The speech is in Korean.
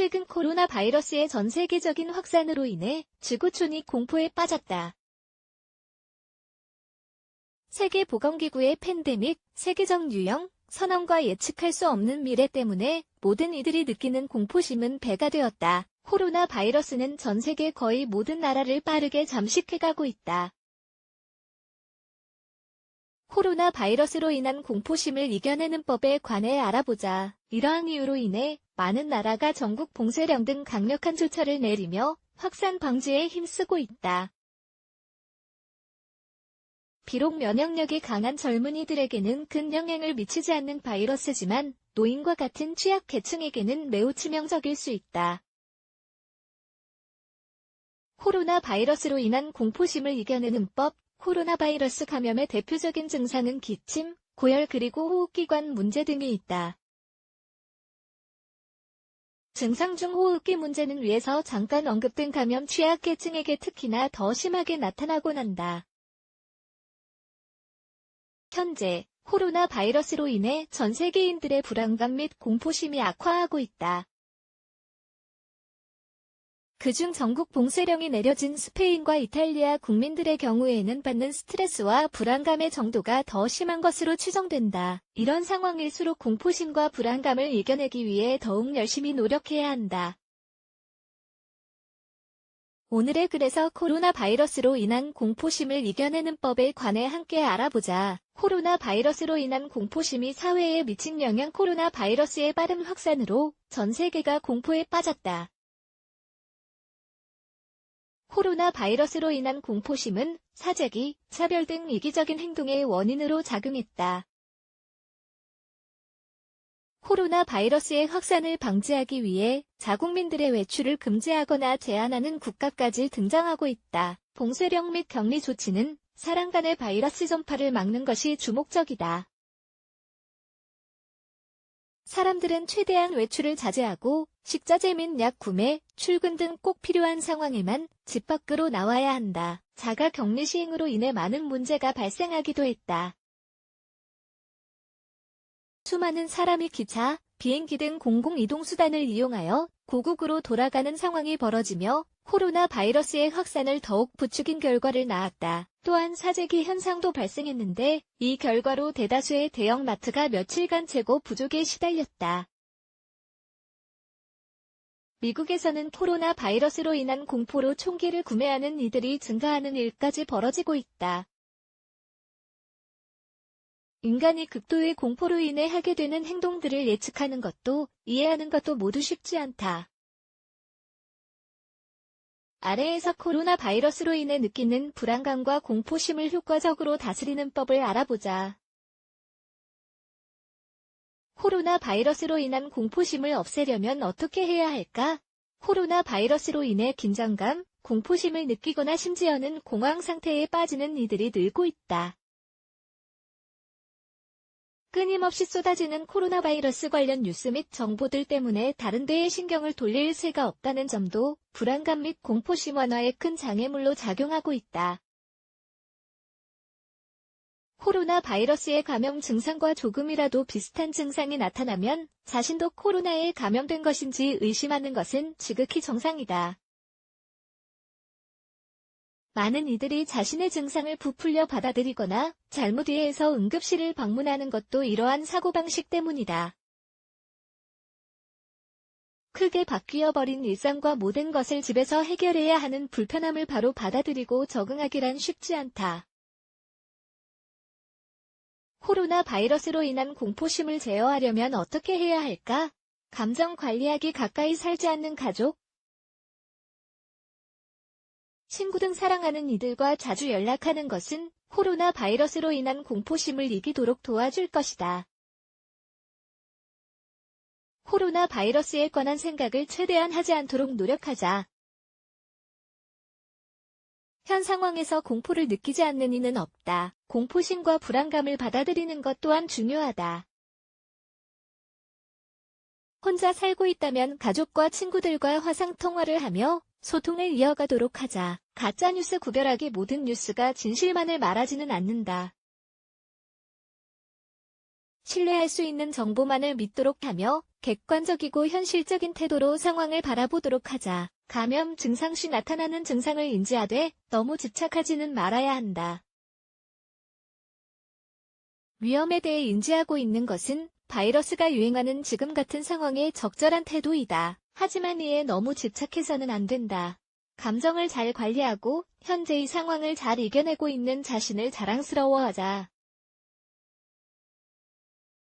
최근 코로나 바이러스의 전 세계적인 확산으로 인해 지구촌이 공포에 빠졌다. 세계보건기구의 팬데믹, 세계적 유형, 선언과 예측할 수 없는 미래 때문에 모든 이들이 느끼는 공포심은 배가 되었다. 코로나 바이러스는 전 세계 거의 모든 나라를 빠르게 잠식해가고 있다. 코로나 바이러스로 인한 공포심을 이겨내는 법에 관해 알아보자. 이러한 이유로 인해 많은 나라가 전국 봉쇄령 등 강력한 조처를 내리며 확산 방지에 힘쓰고 있다. 비록 면역력이 강한 젊은이들에게는 큰 영향을 미치지 않는 바이러스지만 노인과 같은 취약 계층에게는 매우 치명적일 수 있다. 코로나 바이러스로 인한 공포심을 이겨내는 법, 코로나 바이러스 감염의 대표적인 증상은 기침, 고열 그리고 호흡기관 문제 등이 있다. 증상 중 호흡기 문제는 위에서 잠깐 언급된 감염 취약계층에게 특히나 더 심하게 나타나곤 한다. 현재 코로나 바이러스로 인해 전 세계인들의 불안감 및 공포심이 악화하고 있다. 그중 전국 봉쇄령이 내려진 스페인과 이탈리아 국민들의 경우에는 받는 스트레스와 불안감의 정도가 더 심한 것으로 추정된다. 이런 상황일수록 공포심과 불안감을 이겨내기 위해 더욱 열심히 노력해야 한다. 오늘의 글에서 코로나 바이러스로 인한 공포심을 이겨내는 법에 관해 함께 알아보자. 코로나 바이러스로 인한 공포심이 사회에 미친 영향 코로나 바이러스의 빠른 확산으로 전 세계가 공포에 빠졌다. 코로나 바이러스로 인한 공포심은 사재기, 차별 등 이기적인 행동의 원인으로 작용했다. 코로나 바이러스의 확산을 방지하기 위해 자국민들의 외출을 금지하거나 제한하는 국가까지 등장하고 있다. 봉쇄령 및 격리 조치는 사람 간의 바이러스 전파를 막는 것이 주목적이다. 사람들은 최대한 외출을 자제하고 식자재 및 약 구매, 출근 등 꼭 필요한 상황에만 집 밖으로 나와야 한다. 자가 격리 시행으로 인해 많은 문제가 발생하기도 했다. 수많은 사람이 기차, 비행기 등 공공이동수단을 이용하여 고국으로 돌아가는 상황이 벌어지며 코로나 바이러스의 확산을 더욱 부추긴 결과를 낳았다. 또한 사재기 현상도 발생했는데 이 결과로 대다수의 대형마트가 며칠간 재고 부족에 시달렸다. 미국에서는 코로나 바이러스로 인한 공포로 총기를 구매하는 이들이 증가하는 일까지 벌어지고 있다. 인간이 극도의 공포로 인해 하게 되는 행동들을 예측하는 것도 이해하는 것도 모두 쉽지 않다. 아래에서 코로나 바이러스로 인해 느끼는 불안감과 공포심을 효과적으로 다스리는 법을 알아보자. 코로나 바이러스로 인한 공포심을 없애려면 어떻게 해야 할까? 코로나 바이러스로 인해 긴장감, 공포심을 느끼거나 심지어는 공황 상태에 빠지는 이들이 늘고 있다. 끊임없이 쏟아지는 코로나 바이러스 관련 뉴스 및 정보들 때문에 다른 데에 신경을 돌릴 새가 없다는 점도 불안감 및 공포심 완화에 큰 장애물로 작용하고 있다. 코로나 바이러스의 감염 증상과 조금이라도 비슷한 증상이 나타나면 자신도 코로나에 감염된 것인지 의심하는 것은 지극히 정상이다. 많은 이들이 자신의 증상을 부풀려 받아들이거나 잘못 이해해서 응급실을 방문하는 것도 이러한 사고방식 때문이다. 크게 바뀌어버린 일상과 모든 것을 집에서 해결해야 하는 불편함을 바로 받아들이고 적응하기란 쉽지 않다. 코로나 바이러스로 인한 공포심을 제어하려면 어떻게 해야 할까? 감정 관리하기 가까이 살지 않는 가족, 친구 등 사랑하는 이들과 자주 연락하는 것은 코로나 바이러스로 인한 공포심을 이기도록 도와줄 것이다. 코로나 바이러스에 관한 생각을 최대한 하지 않도록 노력하자. 현 상황에서 공포를 느끼지 않는 이는 없다. 공포심과 불안감을 받아들이는 것 또한 중요하다. 혼자 살고 있다면 가족과 친구들과 화상통화를 하며 소통을 이어가도록 하자. 가짜뉴스 구별하기 모든 뉴스가 진실만을 말하지는 않는다. 신뢰할 수 있는 정보만을 믿도록 하며 객관적이고 현실적인 태도로 상황을 바라보도록 하자. 감염 증상 시 나타나는 증상을 인지하되 너무 집착하지는 말아야 한다. 위험에 대해 인지하고 있는 것은 바이러스가 유행하는 지금 같은 상황에 적절한 태도이다. 하지만 이에 너무 집착해서는 안 된다. 감정을 잘 관리하고 현재의 상황을 잘 이겨내고 있는 자신을 자랑스러워하자.